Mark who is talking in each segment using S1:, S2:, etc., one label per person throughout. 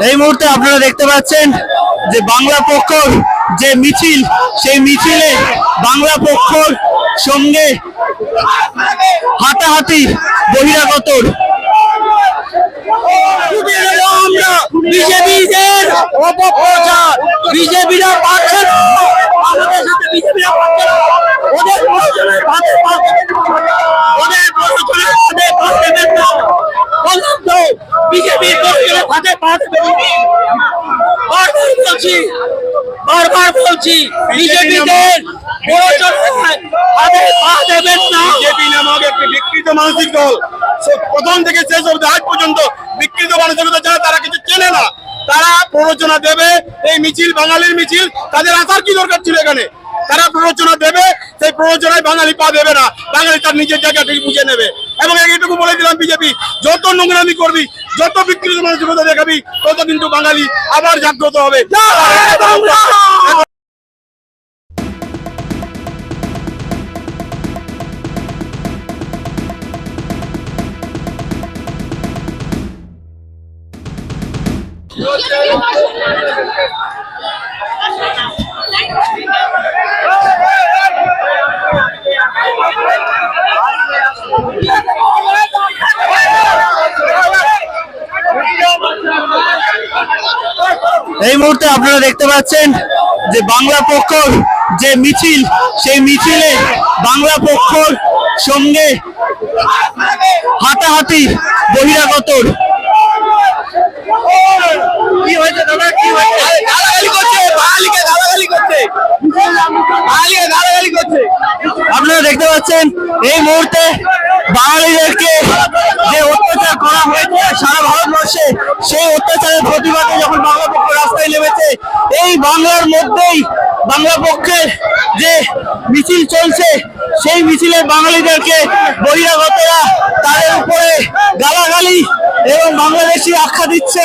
S1: এই মুহূর্তে আপনারা দেখতে পাচ্ছেন যে বাংলা পক্ষর যে মিছিল, সেই মিছিলে বাংলা পক্ষর সঙ্গে হাতাহাতি বহিরাগতর আমরা ওদের পাচ্ছে ওদের প্রশাসনের ভাতে পাচ্ছে না বললাম তো বিজেপির ভাতে পাচ্ছে বারবার বলছি বারবার বলছি পা
S2: একটি বিকৃত মানসিক দল। প্রথম থেকে শেষ অবধি, আজ পর্যন্ত বিকৃত মানসিকতা যারা তারা কিছু চেনে না। তারা প্ররোচনা দেবে, এই মিছিল, বাঙালির মিছিল, তাদের আসার কি দরকার ছিল এখানে? তারা প্ররোচনা দেবে, সেই প্ররোচনায় বাঙালি পা দেবে না। বাঙালি তার নিজের জায়গা থেকে বুঝে নেবে। এবং এইটুকু বলে দিলাম, বিজেপি, যত নোংরামি করবি, যত বিকৃত মানসিকতা দেখাবি, তত কিন্তু বাঙালি আবার জাগ্রত হবে।
S1: এই মুহূর্তে আপনারা দেখতে পাচ্ছেন যে বাংলা পক্ষর যে মিছিল সেই মিছিলে বাংলা পক্ষর সঙ্গে হাতাহাতি বহিরাগত। কি হয়েছে দাদা? কি হয়েছে? গালাগালি গালাগালি আপনারা দেখতে পাচ্ছেন, এই মুহূর্তে বাঙালিদেরকে যে অত্যাচার করা হয়েছে সারা ভারতবর্ষে, সেই অত্যাচারের প্রতিবাদে যখন বাংলা পক্ষ রাস্তায় নেমেছে, এই বাংলার মধ্যেই বাংলা পক্ষের যে মিছিল চলছে, সেই মিছিলে বাঙালিদেরকে বহিরাগতরা তাদের উপরে গালাগালি এবং বাংলাদেশি আখ্যা দিচ্ছে।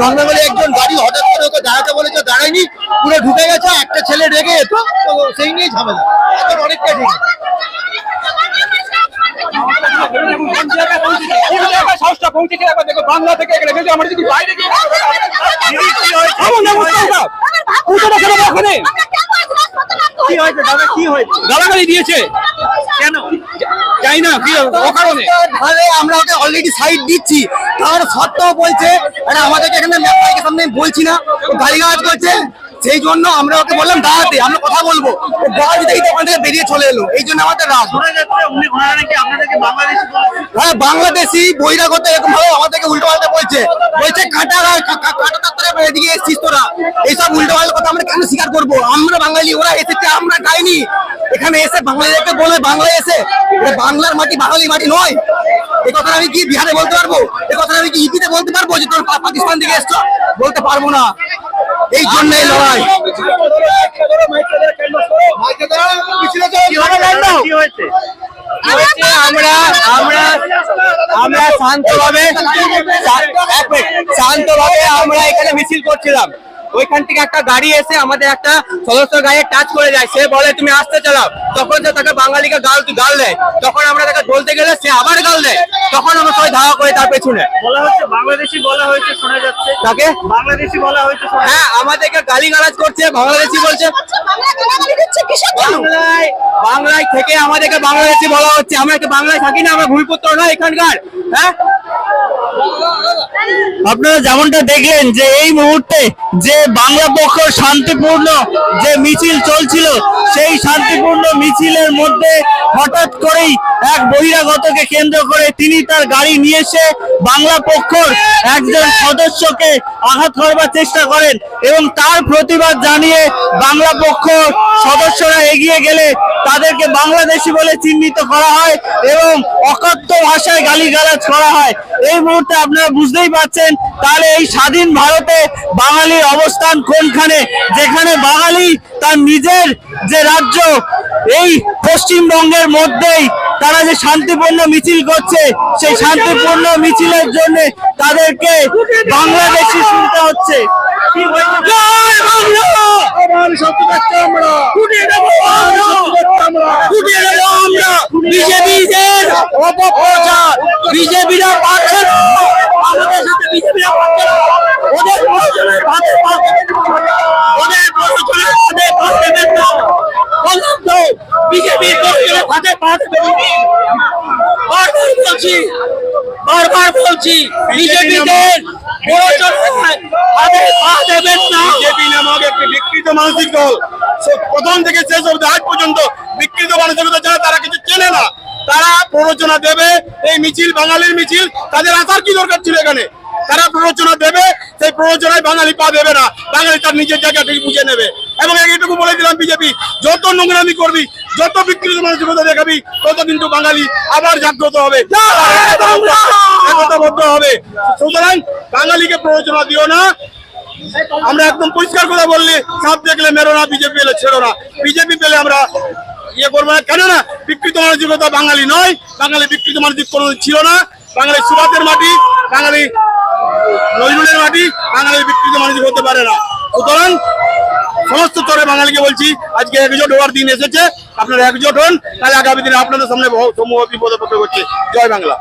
S1: নন্দনবাড়ি একজন গাড়ি হঠাৎ করে ওকে দাঁড়াতে বলেছে দাঁড়ায়নি পুরো ঢুকে গেছে একটা ছেলে রেগে যেত তো সেই নিয়েই ঝামেলা। এখন অনেকটা ঠিক
S3: সাহসটা পৌঁছেছে একবার দেখো বাংলা থেকে এখানে আমরা যদি বাইরে গিয়ে ওখানে
S1: কি হয়েছে? দাদা কি হয়েছে?
S3: গালাগালি দিয়েছে। জানি না কি ও কারণে
S4: ধারে আমরা ওকে অলরেডি সাইড দিচ্ছি। তার সত্ত্বেও বলছে আরে আমাদেরকে এখানে ম্যাপাইকে সামনে বলছি না ও গালিগালাজ করছে। সেই জন্য আমরা ওকে বললাম দাঁড়াতে আমরা কথা বলব। ও বল দিতেই ওখান থেকে বেরিয়ে চলে এলো। এই জন্য আমাদের রাগ।
S1: উনি ওনারা নাকি আপনাদেরকে বাংলাদেশি
S4: বাংলাদেশি বহিরাগত এরকম ভাবে আমাদেরকে উল্টো পাল্টা বলছে। বলছে কাটা তাত্তরে এদিকে এসছিস তোরা। এইসব উল্টো পাল্টা কথা আমরা কেন স্বীকার করব? আমরা বাঙালি ওরা এসেছে আমরা যাইনি এখানে এসে বাঙালিদেরকে বলে বাংলায় এসে বাংলার মাটি বাঙালি মাটি নয়। এই কথা আমি কি বিহারে বলতে পারব? এই কথা আমি কি ইপিতে বলতে পারব যে তোর পাকিস্তান থেকে এসছো? বলতে পারব না। এই জন্য এই লড়াই
S3: আমরা আমরা শান্তভাবে শান্তভাবে আমরা এখানে মিছিল করছিলাম। ওইখান থেকে একটা গাড়ি এসে আমাদের একটা সদস্য গায়ে টাচ করে যায়। সে বলে তুমি আসতে চালাও। তখন সে তাকে বাঙালিকে গাল গাল দেয়। তখন আমরা তাকে বলতে গেলে সে আবার গাল দেয়। তখন আমরা সবাই ধাওয়া করে তার পেছনে।
S1: বলা হচ্ছে বাংলাদেশি বলা হয়েছে শোনা যাচ্ছে।
S3: তাকে
S1: বাংলাদেশি বলা হয়েছে শোনা
S3: হ্যাঁ আমাদেরকে গালি গালাজ করছে বাংলাদেশি বলছে। বাংলায় থেকে আমাদেরকে বাংলাদেশি বলা হচ্ছে। আমরা কি বাংলায় থাকি না, আমরা ভূমিপুত্র না এখানকার হ্যাঁ?
S1: আপনারা যেমনটা দেখলেন যে এই মুহূর্তে যে বাংলা পক্ষ শান্তিপূর্ণ যে মিছিল চলছিল, সেই শান্তিপূর্ণ মিছিলের মধ্যে হঠাৎ করেই এক বহিরাগতকে কেন্দ্র করে তিনি তার গাড়ি নিয়ে এসে বাংলা পক্ষর একজন সদস্যকে আঘাত করবার চেষ্টা করেন এবং তার প্রতিবাদ জানিয়ে বাংলা পক্ষ সদস্যরা এগিয়ে গেলে তাদেরকে বাংলাদেশি বলে চিহ্নিত করা হয় এবং অকথ্য ভাষায় গালিগালাজ করা হয়। এই মুহূর্তে আপনারা বুঝতেই পারছেন, তাহলে এই স্বাধীন ভারতে বাঙালির অবস্থান কোনখানে? যেখানে বাঙালি তার নিজের যে রাজ্য, এই পশ্চিমবঙ্গের মধ্যেই তারা যে শান্তিপূর্ণ মিছিল করছে, সেই শান্তিপূর্ণ মিছিলের জন্য তাদেরকে বাংলাদেশি শুনতে হচ্ছে। জয় বাংলা! ফুটিয়ে দেবো আমরা! ফুটিয়ে দেবো আমরা! বিজেপিদের অপপ্রচার বিজেপিরা পাচ্ছে না আমাদের সাথে বিজেপিরা পাচ্ছে না ওদের প্রয়োজনের ভাতে। ওদের প্রয়োজনের ভাতে ভাত দেবেন না বললাম তো বিজেপির প্রয়োজনের ভাতে ভাত দেবেন। বারবার বলছি বারবার বলছি বিজেপিদের প্রয়োজনের ভাতে ভাত দেবেন না।
S2: বিজেপি নামক একটি বিকৃত মানসিক দল। প্রথম থেকে শেষ অবধি আজ পর্যন্ত বিকৃত মানসিকতা ছাড়া তারা কিছু চেনে না। তারা প্ররোচনা দেবে এই মিছিল বাঙালির মিছিল। তাদের আসার কি দরকার ছিল এখানে? তারা প্ররোচনা দেবে সেই প্ররোচনায় বাঙালি পা দেবে না। বাঙালি তার নিজের জায়গা থেকে বুঝে নেবে। এবং এইটুকু বলে দিলাম বিজেপি যত নোংরামি করবি যত বিকৃত মানসিকতা দেখাবি তত কিন্তু বাঙালি আবার জাগ্রত হবে। একতাবদ্ধ হবে। সুতরাং বাঙালিকে প্ররোচনা দিও না। আমরা একদম পরিষ্কার কথা বললি, সাপ দেখলে মেরো না, বিজেপি পেলে ছেড়ো না। বিজেপি পেলে আমরা ইয়ে করব না। কেন না বিকৃত মানসিকতা বাঙালি নয়। বাঙালি বিকৃত মানসিক কোনো ছিল না। বাঙালি সুভাতের মাটি, বাঙালি নজরুলের মাটি, বাঙালি বিকৃত মানসিক হতে পারে না। সুতরাং সমস্ত স্তরে বাঙালিকে বলছি, আজকে একজোট হওয়ার দিন এসেছে। আপনারা একজোট হন, তাহলে আগামী দিনে আপনাদের সামনে সমূহ বিপদে পড়তে হচ্ছে। জয় বাংলা।